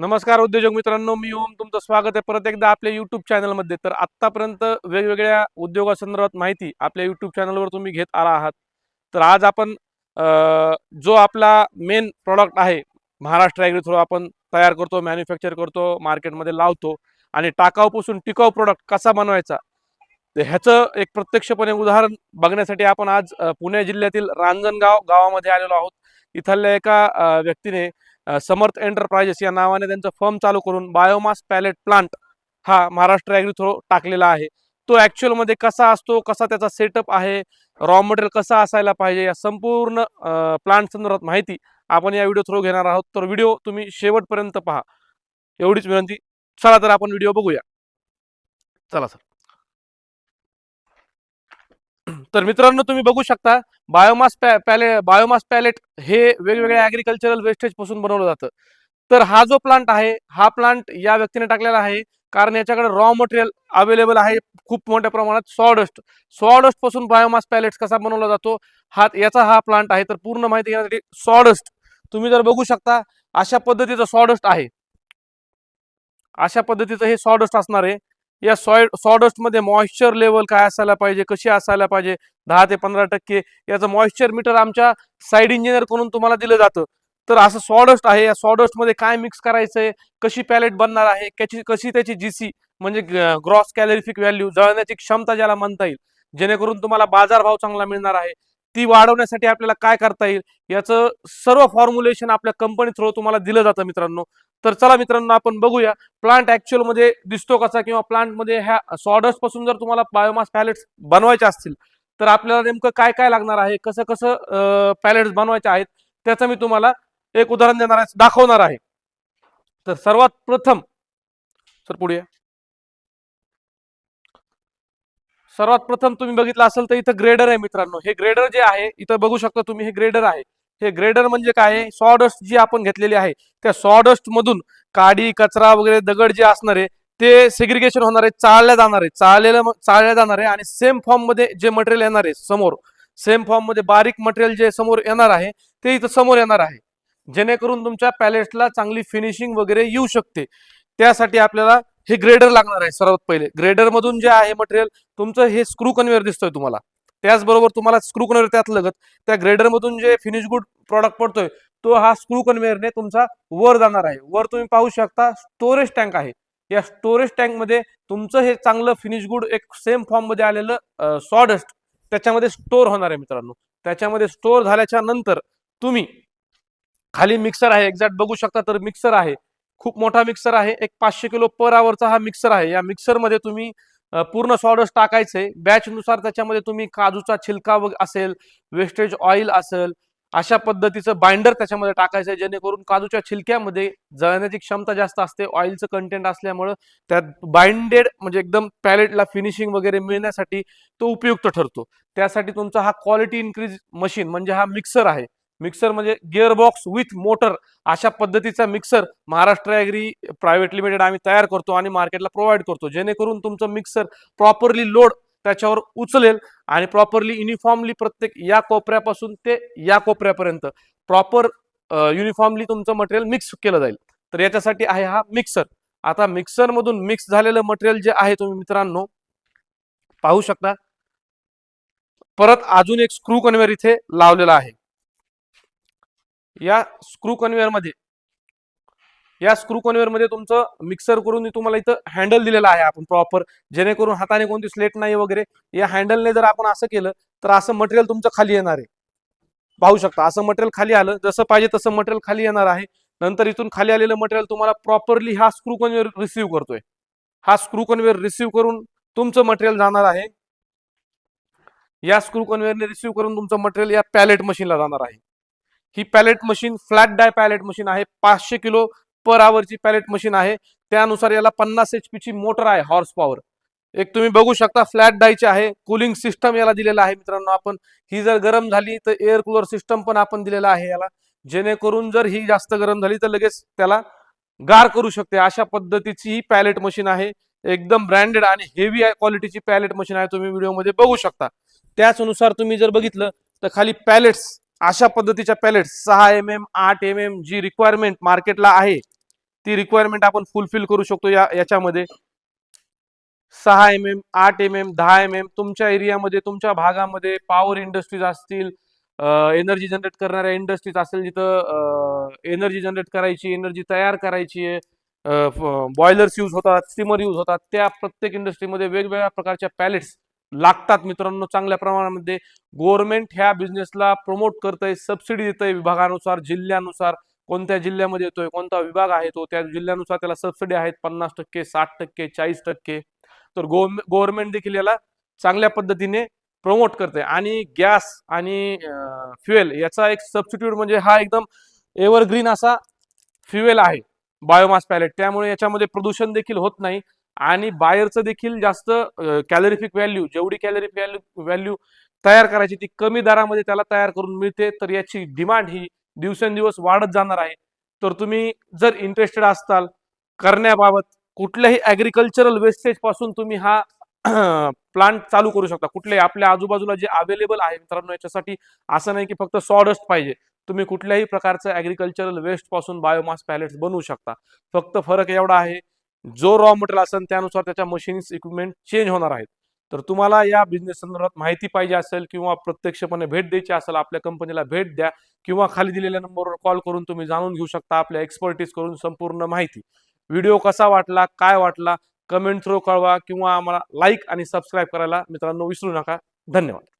नमस्कार उद्योजक मित्रांनो मी ओम. तुमचं स्वागत आहे परत एकदा आपल्या युट्यूब चॅनलमध्ये तर आत्तापर्यंत वेगवेगळ्या उद्योगासंदर्भात माहिती आपल्या युट्यूब चॅनलवर तुम्ही घेत आला आहात. तर आज आपण जो आपला मेन प्रॉडक्ट आहे महाराष्ट्र ॲग्री थ्रू आपण तयार करतो मॅन्युफॅक्चर करतो मार्केटमध्ये लावतो आणि टाकाऊपासून टिकाऊ प्रॉडक्ट कसा बनवायचा? ह्याचं एक प्रत्यक्षपणे उदाहरण बघण्यासाठी आपण आज पुणे जिल्ह्यातील रांजणगाव गावामध्ये आलेलो आहोत. इथल्या एका व्यक्तीने समर्थ एंटरप्राइजेस या नावाने त्यांचं फर्म चालू करून बायोमास पॅलेट प्लांट हा महाराष्ट्र ॲग्रिथ्रो टाकलेला आहे. तो ॲक्च्युअलमध्ये कसा असतो कसा त्याचा सेटअप आहे रॉ मटेरियल कसा असायला पाहिजे या संपूर्ण प्लांट संदर्भात माहिती आपण या व्हिडिओ थ्रू घेणार आहोत. तर व्हिडिओ तुम्ही शेवटपर्यंत पहा. एवढीच विनंती. चला तर आपण व्हिडिओ बघूया. चला सर तर मित्रांनो तुम्ही बघू शकता बायोमास पॅ पॅले बायोमास पॅलेट हे वेगवेगळ्या ॲग्रिकल्चरल वेस्टेजपासून बनवलं जातं. तर हा जो प्लांट आहे हा प्लांट या व्यक्तीने टाकलेला आहे कारण याच्याकडे रॉ मटेरियल अवेलेबल आहे खूप मोठ्या प्रमाणात सॉडस्ट सॉडस्टपासून बायोमास पॅलेट्स कसा बनवला जातो हा याचा हा प्लांट आहे. तर पूर्ण माहिती घेण्यासाठी सॉडस्ट तुम्ही जर बघू शकता अशा पद्धतीचं सॉडस्ट आहे. अशा पद्धतीचं हे सॉडस्ट असणार आहे. या सॉय सॉडस्टमध्ये मॉइश्चर लेवल काय असायला पाहिजे कशी असायला पाहिजे? दहा ते पंधरा टक्के याचं मॉइश्चर मीटर आमच्या साईड इंजिनियर करून तुम्हाला दिलं जातं. तर असं सॉडस्ट आहे या सॉडस्टमध्ये काय मिक्स करायचंय कशी पॅलेट बनणार आहे कशी कशी त्याची जीसी म्हणजे ग्रॉस कॅलरिफिक व्हॅल्यू जळण्याची क्षमता ज्याला म्हणता येईल जेणेकरून तुम्हाला बाजारभाव चांगला मिळणार आहे. ती वाढवण्यासाठी आपल्याला काय करता येईल याचं सर्व फॉर्म्युलेशन आपल्या कंपनी थ्रू तुम्हाला दिलं जातं मित्रांनो. तर चला मित्रांनो आपण बघूया. प्लांट ऍक्च्युअलमध्ये दिसतो कसा किंवा प्लांटमध्ये ह्या सॉडस्टपासून जर तुम्हाला बायोमास पॅलेट्स बनवायचे असतील तर आपल्याला नेमकं काय काय लागणार आहे कसं कसं पॅलेट्स बनवायचे आहेत त्याचं मी तुम्हाला एक उदाहरण देणार आहे दाखवणार आहे. तर सर्वात प्रथम सर पुढे या. सर्वात प्रथम तुम्ही बघितलं असेल तर इथं ग्रेडर आहे मित्रांनो. हे ग्रेडर जे आहे इथं बघू शकता तुम्ही हे ग्रेडर आहे. हे ग्रेडर म्हणजे काय आहे? सॉडस्ट जी आपण घेतलेली आहे त्या सॉडस्ट मधून काडी कचरा वगैरे दगड जे असणार आहे ते सेग्रिगेशन होणार आहे चाळल्या जाणार आहे. चाळलेलं चाळल्या जाणार आहे आणि सेम फॉर्ममध्ये जे मटेरियल येणार आहे समोर सेम फॉर्ममध्ये बारीक मटेरियल जे समोर येणार आहे ते इथं समोर येणार आहे. जेणेकरून तुमच्या पॅलेटला चांगली फिनिशिंग वगैरे येऊ शकते. त्यासाठी आपल्याला हे ग्रेडर लागणार आहे सर्वात पहिले. ग्रेडर मधून जे आहे मटेरियल तुमचं हे स्क्रू कन्व्हेअर दिसतोय तुम्हाला. त्याचबरोबर तुम्हाला स्क्रू कन्व्हेअर त्यात लगत त्या ग्रेडर मधून जे फिनिश गुड प्रॉडक्ट पडतोय तो हा स्क्रू कन्व्हेअरने तुमचा वर जाणार आहे. वर तुम्ही पाहू शकता स्टोरेज टँक आहे. या स्टोरेज टँकमध्ये तुमचं हे चांगलं फिनिश गुड एक सेम फॉर्ममध्ये आलेलं सॉडस्ट त्याच्यामध्ये स्टोर होणार आहे मित्रांनो. त्याच्यामध्ये स्टोर झाल्याच्यानंतर तुम्ही खाली मिक्सर आहे एक्झॅक्ट बघू शकता तर मिक्सर आहे. खूप मोठा मिक्सर आहे. एक पाचशे किलो पर आवरचा हा मिक्सर आहे. या मिक्सरमध्ये तुम्ही पूर्ण सॉडस टाकायचंय बॅच नुसार त्याच्यामध्ये तुम्ही काजूचा छिलका असेल वेस्टेज ऑइल असेल अशा पद्धतीचं बाइंडर त्याच्यामध्ये टाकायचं आहे. जेणेकरून काजूच्या छिलक्यामध्ये जळण्याची क्षमता जास्त असते. ऑइलचं कंटेंट असल्यामुळं त्यात बाइंडेड म्हणजे एकदम पॅलेटला फिनिशिंग वगैरे मिळण्यासाठी तो उपयुक्त ठरतो. त्यासाठी तुमचा हा क्वालिटी इन्क्रीज मशीन म्हणजे हा मिक्सर आहे. मिक्सर म्हणजे गिअरबॉक्स विथ मोटर अशा पद्धतीचा mixer Maharashtra agri private limited आम्ही तयार करतो आणि मार्केटला प्रोव्हाइड करतो. जेणेकरून तुमचं मिक्सर प्रॉपरली लोड त्याच्यावर उचलेल आणि प्रॉपरली युनिफॉर्मली प्रत्येक या कोपऱ्यापासून ते या कोपऱ्यापर्यंत प्रॉपर युनिफॉर्मली तुमचं मटेरियल मिक्स केलं जाईल. तर याच्यासाठी आहे हा मिक्सर. आता मिक्सरमधून मिक्स झालेलं मटेरियल जे आहे तुम्ही मित्रांनो पाहू शकता. परत अजून एक स्क्रू कन्व्हेअर इथे लावलेला आहे. या स्क्रू कन्व्हेअरमध्ये. या स्क्रू कन्व्हेअरमध्ये तुमचं मिक्सर करून तुम्हाला इथं हँडल दिलेलं आहे आपण प्रॉपर जेणेकरून हाताने कोणती स्लेट नाही वगैरे या हँडलने जर आपण असं केलं तर असं मटेरियल तुमचं खाली येणार आहे. पाहू शकता असं मटेरियल खाली आलं जसं पाहिजे तसं मटेरियल खाली येणार आहे. नंतर इथून खाली आलेलं मटेरियल तुम्हाला प्रॉपरली हा स्क्रू कन्व्हेअर रिसिव्ह करतोय. हा स्क्रू कन्व्हेअर रिसिव्ह करून तुमचं मटेरियल जाणार आहे. या स्क्रू कन्व्हेअरने रिसिव्ह करून तुमचं मटेरियल या पॅलेट मशीनला जाणार आहे. ही pellet machine flat die pellet machine आहे. पाचशे किलो पर आवरची पॅलेट मशीन आहे. त्यानुसार याला पन्नास एच ची मोटर आहे हॉर्स पॉवर एक तुम्ही बघू शकता फ्लॅट डायची आहे. कुलिंग सिस्टम याला दिलेला आहे मित्रांनो आपण. ही जर गरम झाली तर एअर कूलर सिस्टम पण आपण दिलेला आहे याला. जेणेकरून जर ही जास्त गरम झाली तर लगेच त्याला गार करू शकते. अशा पद्धतीची ही पॅलेट मशीन आहे. एकदम ब्रँडेड आणि हेवी क्वालिटीची पॅलेट मशीन आहे. तुम्ही व्हिडिओमध्ये बघू शकता. त्याचनुसार तुम्ही जर बघितलं तर खाली पॅलेट्स अशा पद्धतीच्या पॅलेट्स सहा एम एम आठ एम एम जी रिक्वायरमेंट मार्केटला आहे ती रिक्वायरमेंट आपण फुलफिल करू शकतो या याच्यामध्ये. सहा एम एम आठ एम एम दहा एम एम तुमच्या एरियामध्ये तुमच्या भागामध्ये पॉवर इंडस्ट्रीज असतील एनर्जी जनरेट करणाऱ्या इंडस्ट्रीज असेल जिथं एनर्जी जनरेट करायची एनर्जी तयार करायची आहे बॉयलर्स यूज होतात स्टीमर यूज होतात त्या प्रत्येक इंडस्ट्रीमध्ये वेगवेगळ्या प्रकारच्या पॅलेट्स लागतात मित्रांनो चांगल्या प्रमाणामध्ये. गव्हर्नमेंट ह्या बिझनेसला प्रमोट करतंय सबसिडी देतंय विभागानुसार जिल्ह्यानुसार. कोणत्या जिल्ह्यामध्ये येतोय कोणता विभाग आहे तो त्या जिल्ह्यानुसार त्याला सबसिडी आहेत पन्नास टक्के साठ टक्के चाळीस टक्के. तर गव्हर्नमेंट देखील याला चांगल्या पद्धतीने प्रमोट करते आणि गॅस आणि फ्युएल याचा एक सबस्टिट्यूट म्हणजे हा एकदम एव्हरग्रीन असा फ्युएल आहे. बायोमास पॅलेट त्यामुळे याच्यामध्ये प्रदूषण देखील होत नाही. आणि बायरचं देखील जास्त कॅलरीफिक व्हॅल्यू जेवढी कॅलरी व्हॅल्यू व्हॅल्यू तयार करायची ती कमी दरामध्ये त्याला तयार करून मिळते तर याची डिमांड ही दिवसेंदिवस वाढत जाणार आहे. तर तुम्ही जर इंटरेस्टेड असताल करण्याबाबत कुठल्याही ॲग्रिकल्चरल वेस्टेजपासून तुम्ही हा प्लांट चालू करू शकता. कुठल्याही आपल्या आजूबाजूला जे अवेलेबल आहे मित्रांनो याच्यासाठी असं नाही की फक्त सॉडस्ट पाहिजे. तुम्ही कुठल्याही प्रकारचं ॲग्रिकल्चरल वेस्टपासून बायोमास पॅलेट्स बनवू शकता. फक्त फरक एवढा आहे जो रॉ मटेरियल असेल त्यानुसार त्याच्या मशीन्स इक्विपमेंट चेंज होणार आहेत. तर तुम्हाला या बिझनेस संदर्भात माहिती पाहिजे असेल किंवा प्रत्यक्षपणे भेट द्यायची असेल आपल्या कंपनीला भेट द्या किंवा खाली दिलेल्या नंबरवर कॉल करून तुम्ही जाणून घेऊ शकता आपल्या एक्सपर्टीज करून संपूर्ण माहिती. व्हिडिओ कसा वाटला काय वाटला कमेंट थ्रू कळवा किंवा आम्हाला लाईक आणि सबस्क्राईब करायला मित्रांनो विसरू नका. धन्यवाद.